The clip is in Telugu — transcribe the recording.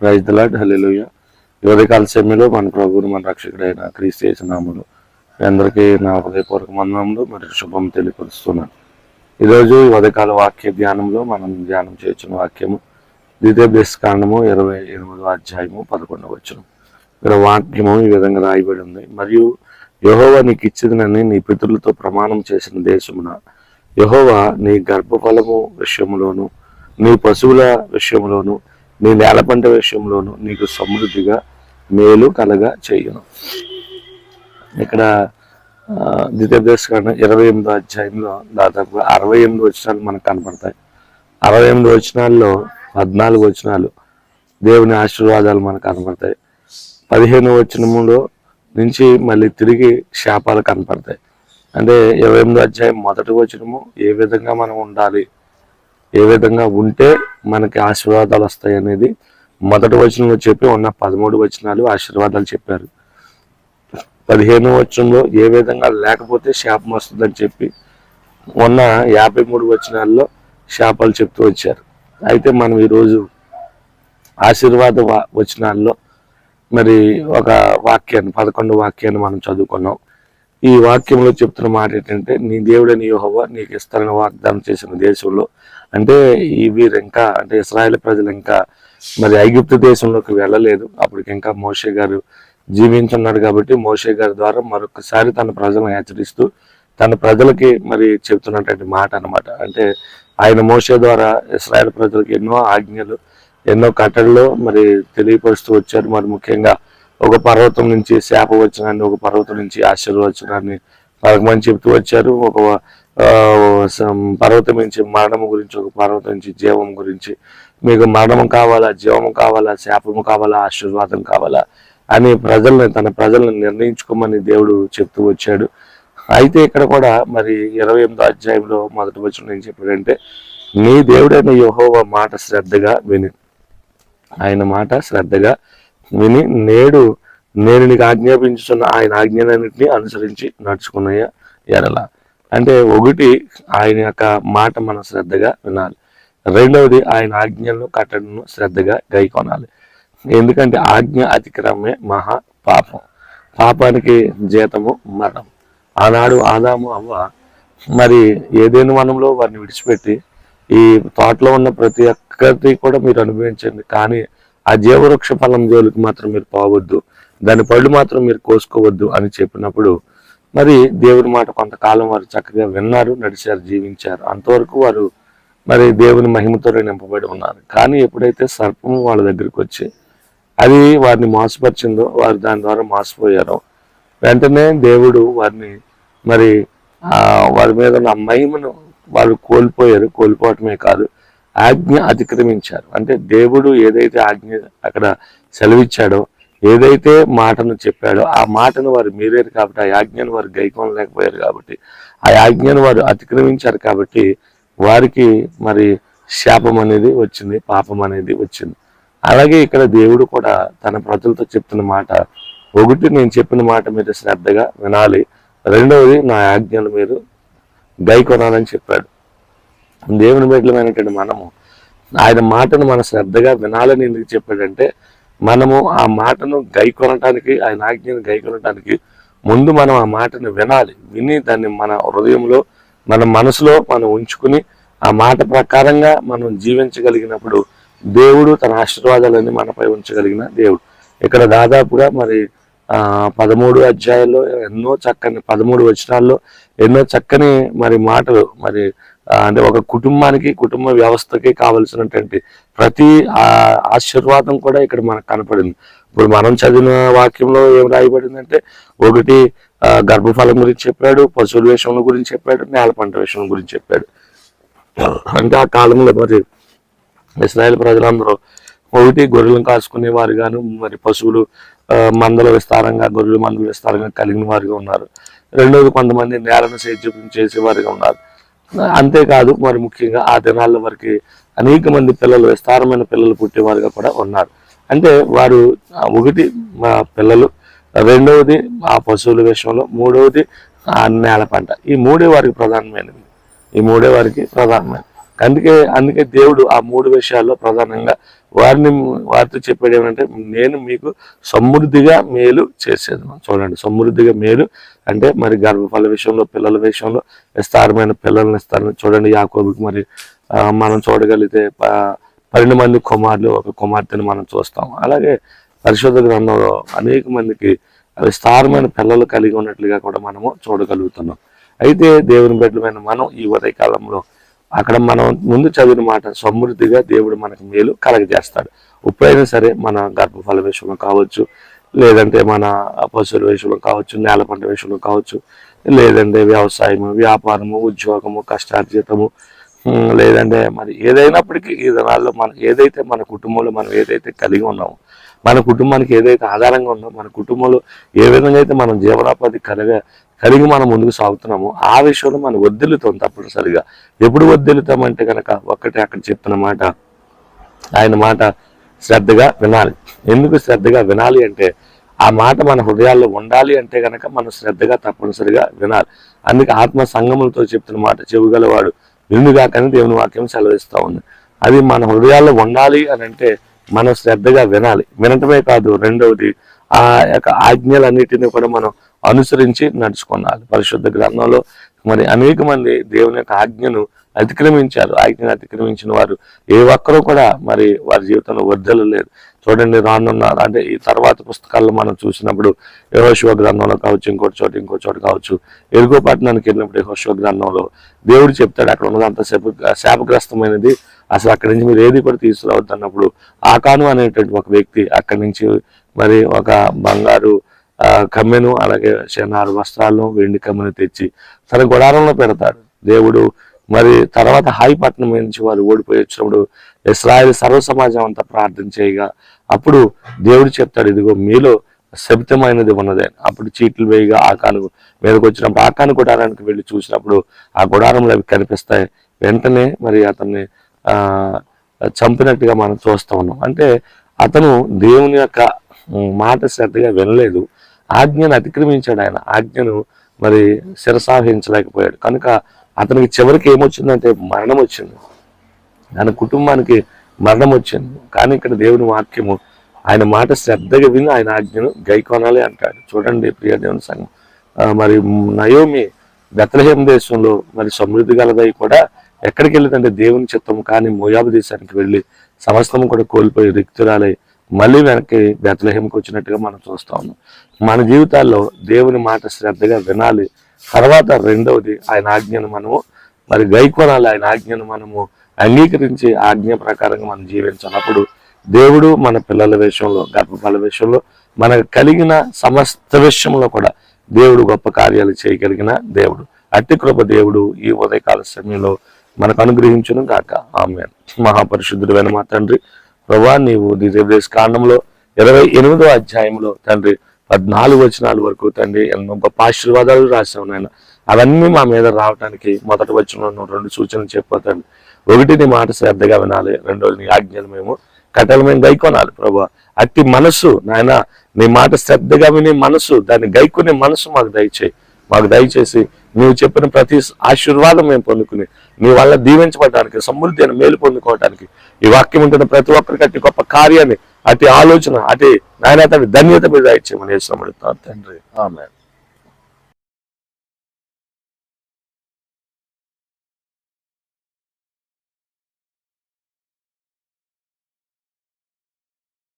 ప్రైజ్ దలాడ్ హలెలుయ యువదకాల సమయంలో మన ప్రభువును మన రక్షకుడైన క్రీస్తు చేసినాములు మీ అందరికీ నా హృదయపూర్వక మందనంలో మరి శుభం తెలియపరుస్తున్నాను. ఈరోజు ఉదయకాల వాక్య ధ్యానంలో మనం ధ్యానం చేసిన వాక్యము ద్వితీయ కాండము ఇరవై ఎనిమిదవ అధ్యాయము పదకొండవ వచ్చిన ఇక్కడ వాక్యము ఈ విధంగా రాయబడి ఉంది. మరియు యహోవా నీకు ఇచ్చిందని నీ పితరులతో ప్రమాణం చేసిన దేశమున యహోవా నీ గర్భఫలము విషయంలోను నీ పశువుల విషయంలోను నీ నేల పంట విషయంలోను నీకు సమృద్ధిగా మేలు కలగా చేయను. ఇక్కడ ఆ, ఇరవై ఎనిమిదో అధ్యాయంలో దాదాపు అరవై ఎనిమిది వచనాలు మనకు కనపడతాయి. అరవై ఎనిమిది వచనాల్లో పద్నాలుగు వచనాలు దేవుని ఆశీర్వాదాలు మనకు కనపడతాయి. పదిహేను వచనములో నుంచి మళ్ళీ తిరిగి శాపాలు కనపడతాయి. అంటే ఇరవై ఎనిమిదో అధ్యాయం మొదటి వచనము ఏ విధంగా మనం ఉండాలి? ఏ విధంగా ఉంటే మనకి ఆశీర్వాదాలు వస్తాయి అనేది మొదటి వచనంలో చెప్పి ఉన్న పదమూడు వచనాలు ఆశీర్వాదాలు చెప్పారు. పదిహేను వచనంలో ఏ విధంగా లేకపోతే శాపం వస్తుందని చెప్పి ఉన్న యాభై మూడు వచనాల్లో శాపాలు చెప్తూ వచ్చారు. అయితే మనం ఈరోజు ఆశీర్వాద వా- వచనాల్లో మరి ఒక వాక్యాన్ని పదకొండు వాక్యాన్ని మనం చదువుకున్నాం. ఈ వాక్యంలో చెప్తున్న మాట ఏంటంటే నీ దేవుడని యెహోవా నీకు ఇస్తానని వాగ్దానం చేసిన దేశంలో అంటే ఈ వీరు ఇంకా అంటే ఇస్రాయేల్ ప్రజలు ఇంకా మరి ఐగుప్తు దేశంలోకి వెళ్ళలేదు. అప్పటికి ఇంకా మోషే గారు జీవించున్నాడు కాబట్టి మోషే గారి ద్వారా మరొకసారి తన ప్రజలను హెచ్చరిస్తూ తన ప్రజలకి మరి చెప్తున్నటువంటి మాట అనమాట అంటే ఆయన మోషే ద్వారా ఇస్రాయల్ ప్రజలకు ఎన్నో ఆజ్ఞలు ఎన్నో కట్టడలు మరి తెలియపరుస్తూ వచ్చారు. మరి ముఖ్యంగా ఒక పర్వతం నుంచి శాప వచ్చినాన్ని ఒక పర్వతం నుంచి ఆశీర్వచనాన్ని పరకమని చెప్తూ వచ్చారు. ఒక పర్వతం నుంచి మరణం గురించి ఒక పర్వతం నుంచి జీవం గురించి. మీకు మరణం కావాలా జీవము కావాలా శాపము కావాలా ఆశీర్వాదం కావాలా అని ప్రజల్ని తన ప్రజల్ని నిర్ణయించుకోమని దేవుడు చెప్తూ వచ్చాడు. అయితే ఇక్కడ కూడా మరి ఇరవై ఎనిమిదో అధ్యాయంలో మొదటి వచ్చిన ఏం చెప్పాడంటే నీ దేవుడైన యహోవ మాట శ్రద్ధగా విని. ఆయన మాట శ్రద్ధగా విని నేడు నేను నీకు ఆజ్ఞాపించుతున్న ఆయన ఆజ్ఞలన్నింటినీ అనుసరించి నడుచుకున్నాయ ఎరలా అంటే ఒకటి ఆయన యొక్క మాట మనం శ్రద్ధగా వినాలి. రెండవది ఆయన ఆజ్ఞలను కట్టడను శ్రద్ధగా గైకొనాలి ఎందుకంటే ఆజ్ఞ అతిక్రమే మహా పాపం. పాపానికి జీతము మరణం. ఆనాడు ఆదాము అవ్వ మరి ఏదైనా వనంలో వారిని విడిచిపెట్టి ఈ తోటలో ఉన్న ప్రతి ఒక్కటి కూడా మీరు అనుభవించండి. కానీ ఆ జీవవృక్ష ఫలం జోలికి మాత్రం మీరు పోవద్దు. దాని పళ్ళు మాత్రం మీరు కోసుకోవద్దు అని చెప్పినప్పుడు మరి దేవుని మాట కొంతకాలం వారు చక్కగా విన్నారు నడిచారు జీవించారు. అంతవరకు వారు మరి దేవుని మహిమతో నింపబడి ఉన్నారు. కానీ ఎప్పుడైతే సర్పము వాళ్ళ దగ్గరికి వచ్చి అది వారిని మోసపరిచిందో వారు దాని ద్వారా మోసపోయారో వెంటనే దేవుడు వారిని మరి వారి మీద ఉన్న మహిమను వారు కోల్పోయారు. కోల్పోవటమే కాదు ఆజ్ఞ అతిక్రమించారు. అంటే దేవుడు ఏదైతే ఆజ్ఞ అక్కడ సెలవిచ్చాడో ఏదైతే మాటను చెప్పాడో ఆ మాటను వారు మీరేరు కాబట్టి ఆ యాజ్ఞను వారు గైకొనలేకపోయారు కాబట్టి ఆ యాజ్ఞను వారు అతిక్రమించారు కాబట్టి వారికి మరి శాపం అనేది వచ్చింది పాపం అనేది వచ్చింది. అలాగే ఇక్కడ దేవుడు కూడా తన ప్రజలతో చెప్తున్న మాట ఒకటి నేను చెప్పిన మాట మీరు శ్రద్ధగా వినాలి. రెండవది నా ఆజ్ఞలు మీరు గై కొనాలని చెప్పాడు. దేవుని బిడ్డలమైనటువంటి మనము ఆయన మాటను మన శ్రద్ధగా వినాలని ఎందుకు చెప్పాడంటే మనము ఆ మాటను గై కొనటానికి ఆయన ఆజ్ఞను గై కొనటానికి ముందు మనం ఆ మాటను వినాలి. విని దాన్ని మన హృదయంలో మన మనసులో మనం ఉంచుకుని ఆ మాట ప్రకారంగా మనం జీవించగలిగినప్పుడు దేవుడు తన ఆశీర్వాదాలన్నీ మనపై ఉంచగలిగిన దేవుడు. ఇక్కడ దాదాపుగా మరి పదమూడు అధ్యాయాల్లో ఎన్నో చక్కని పదమూడు వచనాల్లో ఎన్నో చక్కని మరి మాటలు మరి అంటే ఒక కుటుంబానికి కుటుంబ వ్యవస్థకి కావలసినటువంటి ప్రతి ఆ ఆశీర్వాదం కూడా ఇక్కడ మనకు కనపడింది. ఇప్పుడు మనం చదివిన వాక్యంలో ఏం రాయబడిందంటే ఒకటి గర్భఫలం గురించి చెప్పాడు పశువుల విషయం గురించి చెప్పాడు నేల పంట విషయం గురించి చెప్పాడు. అంటే ఆ కాలంలో మరి ఇస్రాయల్ ప్రజలందరూ ఒకటి గొర్రెలను కాసుకునే వారు గాను మరి పశువులు మందల విస్తారంగా గొర్రెలు మందలు విస్తారంగా కలిగిన వారుగా ఉన్నారు. రెండవది కొంతమంది నేలను సేద్యం చేసేవారుగా ఉన్నారు. అంతేకాదు మరి ముఖ్యంగా ఆ దినాల వరకు అనేక మంది పిల్లలు విస్తారమైన పిల్లలు పుట్టేవారుగా కూడా ఉన్నారు. అంటే వారు ఒకటి మా పిల్లలు రెండవది ఆ పశువుల విషయంలో మూడవది ఆ నేల పంట. ఈ మూడే వారికి ప్రధానమైనవి. ఈ మూడే వారికి ప్రధానమైనవి. అందుకే అందుకే దేవుడు ఆ మూడు విషయాల్లో ప్రధానంగా వారిని వారితో చెప్పాడు ఏమంటే నేను మీకు సమృద్ధిగా మేలు చేసేది. చూడండి సమృద్ధిగా మేలు అంటే మరి గర్భఫల విషయంలో పిల్లల విషయంలో విస్తారమైన పిల్లల్ని ఇస్తారని చూడండి యాకోబుకి మరి మనం చూడగలిగితే ప- పన్నెండు మంది కుమారులు ఒక కుమార్తెను మనం చూస్తాం. అలాగే పరిశుద్ధ గ్రంథంలో అనేక మందికి విస్తారమైన పిల్లలు కలిగి ఉన్నట్లుగా కూడా మనము చూడగలుగుతున్నాం. అయితే దేవుని బిడ్డలమైన మనం ఈ ఉదయకాలంలో కాలంలో అక్కడ మనం ముందు చదివిన మాట సమృద్ధిగా దేవుడు మనకు మేలు కలగజేస్తాడు. ఎప్పుడైనా సరే మన గర్భఫల విషయంలో కావచ్చు లేదంటే మన పశువుల విషయంలో కావచ్చు నేల పంట విషయంలో కావచ్చు లేదంటే వ్యవసాయము వ్యాపారము ఉద్యోగము కష్టార్జితము లేదంటే మరి ఏదైనప్పటికీ ఈ దినాల్లో మనం ఏదైతే మన కుటుంబంలో మనం ఏదైతే కలిగి ఉన్నామో మన కుటుంబానికి ఏదైతే ఆధారంగా ఉందో మన కుటుంబంలో ఏ విధంగా అయితే మనం జీవనోపాధి కలగ కలిగి మనం ముందుకు సాగుతున్నాము ఆ విషయంలో మనం వద్దెలుతాం తప్పనిసరిగా. ఎప్పుడు వద్దెలుతామంటే కనుక ఒక్కటే అక్కడ చెప్పిన మాట ఆయన మాట శ్రద్ధగా వినాలి. ఎందుకు శ్రద్ధగా వినాలి అంటే ఆ మాట మన హృదయాల్లో ఉండాలి అంటే కనుక మనం శ్రద్ధగా తప్పనిసరిగా వినాలి. అందుకే ఆత్మ సంగములతో చెప్తున్న మాట చెవుగలవాడు వినుగా కానీ దేవుని వాక్యం సెలవిస్తూ ఉంది. అది మన హృదయాల్లో ఉండాలి అని అంటే మనం శ్రద్ధగా వినాలి. వినటమే కాదు రెండవది ఆ యొక్క ఆజ్ఞలన్నిటిని కూడా మనం అనుసరించి నడుచుకోవాలి పరిశుద్ధ గ్రంథంలో మరి అనేక మంది దేవుని యొక్క ఆజ్ఞను అతిక్రమించారు. ఆజ్ఞను అతిక్రమించిన వారు ఏ ఒక్కరూ కూడా మరి వారి జీవితంలో వర్ధలు లేదు చూడండి రానున్న అంటే ఈ తర్వాత పుస్తకాల్లో మనం చూసినప్పుడు యహోశివ గ్రంథంలో కావచ్చు ఇంకో చోట ఇంకో చోట కావచ్చు ఎరుగో పట్టణానికి వెళ్ళినప్పుడు యహోశివ గ్రంథంలో దేవుడు చెప్తాడు అక్కడ ఉన్నదంతా శాప శాపగ్రస్తమైనది. అసలు అక్కడి నుంచి మీరు ఏది కూడా తీసుకురావద్దు అన్నప్పుడు ఆకాను అనేటువంటి ఒక వ్యక్తి అక్కడి నుంచి మరి ఒక బంగారు కమ్మెను అలాగే శనారు వస్త్రాలను వెండి కమ్మెను తెచ్చి తన గుడారంలో పెడతాడు. దేవుడు మరి తర్వాత హాయిపట్నం నుంచి వారు ఓడిపోయి వచ్చినప్పుడు ఇస్రాయల్ సర్వ సమాజం అంతా ప్రార్థన చేయగా అప్పుడు దేవుడు చెప్తాడు ఇదిగో మీలో శబ్దమైనది ఉన్నదే. అప్పుడు చీట్లు వేయగా ఆకాను మీదకి వచ్చినప్పుడు ఆకాను గుడారానికి వెళ్ళి చూసినప్పుడు ఆ గుడారంలో అవి కనిపిస్తాయి. వెంటనే మరి అతన్ని ఆ చంపినట్టుగా మనం చూస్తూ ఉన్నాం. అంటే అతను దేవుని యొక్క మాట శ్రద్ధగా వినలేదు. ఆజ్ఞను అతిక్రమించాడు ఆయన. ఆజ్ఞను మరి శిరసాహించలేకపోయాడు కనుక అతనికి చివరికి ఏమొచ్చిందంటే మరణం వచ్చింది ఆయన కుటుంబానికి మరణం వచ్చింది కానీ ఇక్కడ దేవుని వాక్యము ఆయన మాట శ్రద్ధగా విని ఆయన ఆజ్ఞను గైకొనాలి అంటాడు. చూడండి ప్రియ దేవుని సంఘం. మరి నయోమి బెతలహేం దేశంలో మరి సమృద్ధి గలదై కూడా ఎక్కడికి వెళ్ళిందంటే దేవుని చిత్తం కానీ మోయాబు దేశానికి వెళ్ళి సమస్తము కూడా కోల్పోయి రిక్తురాలై మళ్ళీ వెనక్కి బెతలహేంకి వచ్చినట్టుగా మనం చూస్తా ఉన్నాం. మన జీవితాల్లో దేవుని మాట శ్రద్ధగా వినాలి. తర్వాత రెండవది ఆయన ఆజ్ఞను మనము మరి గైకొనాలి ఆయన ఆజ్ఞను మనము అంగీకరించి ఆజ్ఞ ప్రకారంగా మనం జీవించినప్పుడు దేవుడు మన పిల్లల విషయంలో గర్భఫల విషయంలో మనకు కలిగిన సమస్త విషయంలో కూడా దేవుడు గొప్ప కార్యాలు చేయగలిగిన దేవుడు. అట్టి కృప దేవుడు ఈ ఉదయకాల సమయంలో మనకు అనుగ్రహించును గాక. ఆమె మహాపరిశుద్ధుడైన మా తండ్రి ప్రభా నీవు దివ్యదేశ కాండంలో ఇరవై ఎనిమిదో అధ్యాయంలో తండ్రి పద్నాలుగు వచనాల వరకు తండ్రి ఎన్నో గొప్ప ఆశీర్వాదాలు రాశాం నాయన. అవన్నీ మా మీద రావడానికి మొదటి వచ్చిన రెండు సూచనలు చెప్పతండి ఒకటి నీ మాట శ్రద్ధగా వినాలి. రెండోది నీ ఆజ్ఞలు మేము కట్టలు మేము గైకొనాలి ప్రభు. అట్టి మనసు నాయన నీ మాట శ్రద్ధగా విని మనసు దాన్ని గైకునే మనసు మాకు దయచేయి. మాకు దయచేసి నువ్వు చెప్పిన ప్రతి ఆశీర్వాదం మేము పొందుకుని నీ వల్ల దీవించబడడానికి సమృద్ధి అని మేలు పొందుకోవడానికి ఈ వాక్యం ఉంటున్న ప్రతి ఒక్కరికి అట్టి గొప్ప కార్యాన్ని అతి ఆలోచన అతి నాయన ధన్యత మీద దయచేయమని వేసినామని తండ్రి. ఆమె